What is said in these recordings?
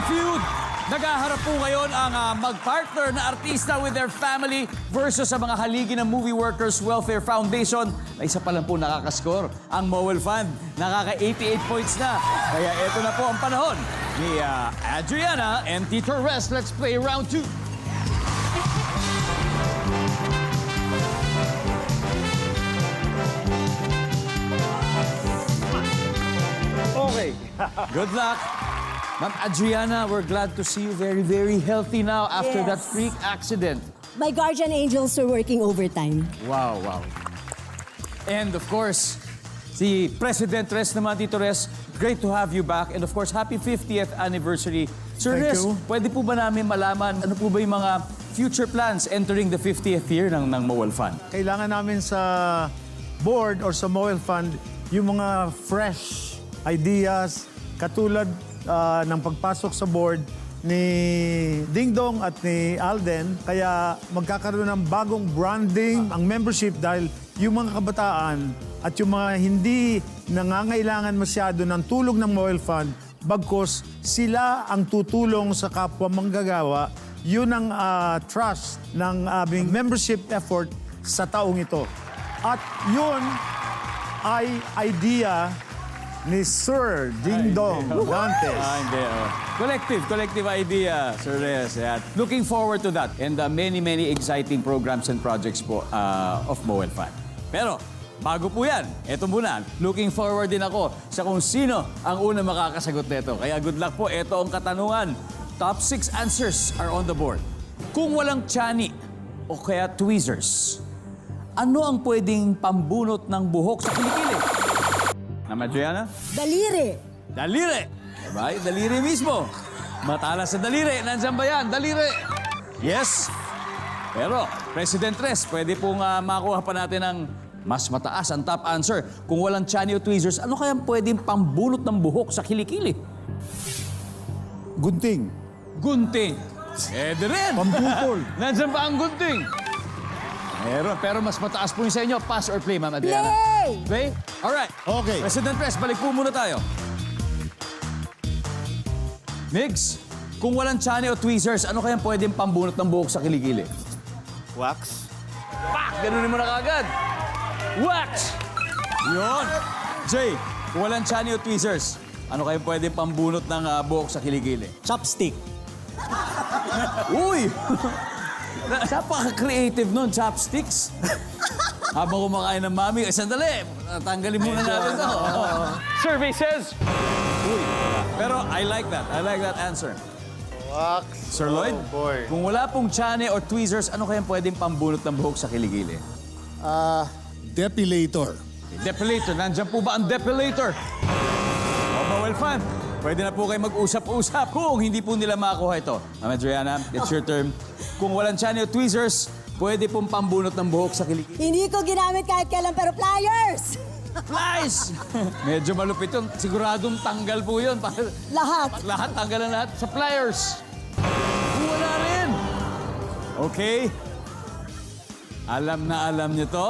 the feud. Nagaharap po ngayon ang ah, mag-partner na artista with their family versus sa mga haligi ng Movie Workers Welfare Foundation na isa pa lang po nakakascore. Ang Mowel Fund, nakaka-88 points na. Kaya ito na po ang panahon ni ah, Adriana and Tito Rest. Let's play round two. Okay. Good luck. Ma'am Adriana, we're glad to see you very, very healthy now after that Yes. freak accident. My guardian angels are working overtime. Wow, wow. And of course, si President Res naman, Tito Res, great to have you back. And of course, happy 50th anniversary. Sir Thank Res, you. pwede po ba namin malaman ano po ba yung mga future plans entering the 50th year ng, ng Mowal Fund? Kailangan namin sa board or sa Moel Fund yung mga fresh ideas katulad ah, ng pagpasok sa board ni Ding Dong at ni Alden. Kaya magkakaroon ng bagong branding ang membership dahil yung mga kabataan at yung mga hindi nangangailangan masyado ng tulong ng Moel Fund bagkos sila ang tutulong sa kapwa manggagawa yun ang ah, trust ng aming membership effort sa taong ito. At yun ay idea ni Sir Ding Dong Dantes. Ah, hindi. Oh. Collective, collective idea, Sir Reyes. Ayan. Looking forward to that and uh, many, many exciting programs and projects po uh, of Mowel Fund. Pero, bago po yan, eto muna, looking forward din ako sa kung sino ang unang makakasagot nito. Kaya good luck po, eto ang katanungan. Top six answers are on the board. Kung walang chani o kaya tweezers, ano ang pwedeng pambunot ng buhok sa kilikili? Nama Adriana? Daliri. Daliri! Diba? Daliri mismo. Matalas sa daliri. Nandyan ba yan? Daliri! Yes! Pero, President Tres, pwede pong ah, makuha pa natin ng mas mataas ang top answer. Kung walang chani o tweezers, ano kaya pwedeng pambulot ng buhok sa kilikili? Gunting. Gunting. Pwede rin. Pampupol. Nandyan ba ang gunting? Meron, pero mas mataas po yung sa inyo. Pass or play, Ma'am Adriana? Play! Play? Alright. Okay. President Press, balik po muna tayo. Migs, kung walang chani o tweezers, ano kayang pwedeng pambunot ng buhok sa kiligili? Wax? Pak! Ganunin mo na kagad. Wax! Yun. Jay, kung walang chani o tweezers, ano kayang pwedeng pambunot ng ah, buhok sa kiligili? Chopstick. Uy! Na- Napaka-creative nun, chopsticks. Habang kumakain ng mami, eh, sandali, tanggalin muna natin to. Survey says Uy, pero I like that. I like that answer. Wax. Sir Lloyd, Oh, boy. kung wala pong chane or tweezers, ano kayang pwedeng pambunot ng buhok sa kiligili? Ah, Depilator. Depilator. Nandyan po ba ang depilator? O, well, fun. Pwede na po kayo mag-usap-usap kung hindi po nila makuha ito. Ma'am Adriana, it's your term. Kung walang chane o tweezers, pwede pong pambunot ng buhok sa kiligili. Hindi ko ginamit kahit kailan, pero pliers! Flies! Medyo malupit yun. Siguradong tanggal po yun. Para- Lahat. Lahat, tanggal na lahat. Sa pliers. Wala rin. Okay. Alam na alam niyo to.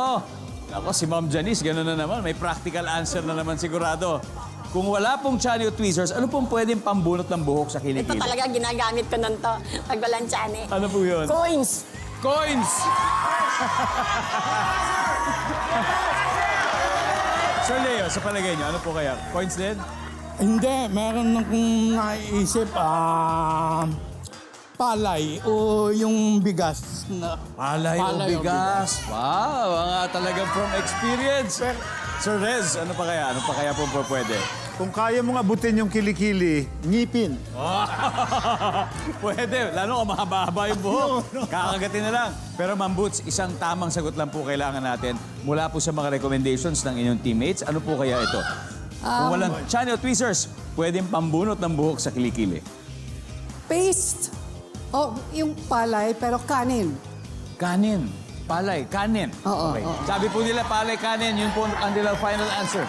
Ako, si Ma'am Janice, gano'n na naman. May practical answer na naman sigurado. Kung wala pong chani o tweezers, ano pong pwedeng pambunot ng buhok sa Ito kilikili? talaga ginagamit ko nun to. Pag walang tsani. Ano po yun? Coins. Coins! Sir Leo, sa palagay niyo, ano po kaya? Coins din? Hindi, meron akong naisip, ah, palay o yung bigas na... Palay, o Palay o bigas. Wow, mga talagang from experience. Sir Rez, ano pa kaya? Ano pa kaya po po pwede? Kung kaya mong abutin yung kilikili, ngipin. pwede, lalo kung mahaba-haba yung buhok. Kakagatin na lang. Pero Ma'am Boots, isang tamang sagot lang po kailangan natin mula po sa mga recommendations ng inyong teammates. Ano po kaya ito? Kung walang channel tweezers, pwedeng pambunot ng buhok sa kilikili. paste. Oh, yung palay, pero kanin. Kanin. Palay, kanin. Oo, Okay. oo. Sabi po nila palay, kanin, yun po ang nilang final answer.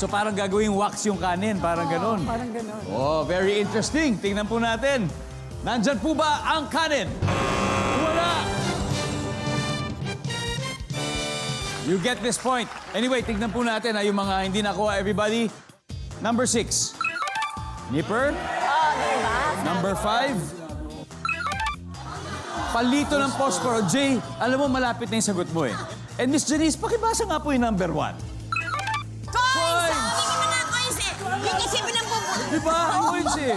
So parang gagawing wax yung kanin, parang ganun. Parang ganun. Oh, very interesting. Tingnan po natin. Nandyan po ba ang kanin? Wala! You get this point. Anyway, tignan po natin ha, yung mga hindi nakuha, everybody. Number six. Nipper? Oh, di ba? Number five. Palito ng posporo. Jay, alam mo, malapit na yung sagot mo eh. And Miss Janice, pakibasa nga po yung number one. Yung kasi pinampupunan. Di ba? Ang points eh.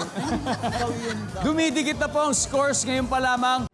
Dumidikit na po ang scores ngayon pa lamang.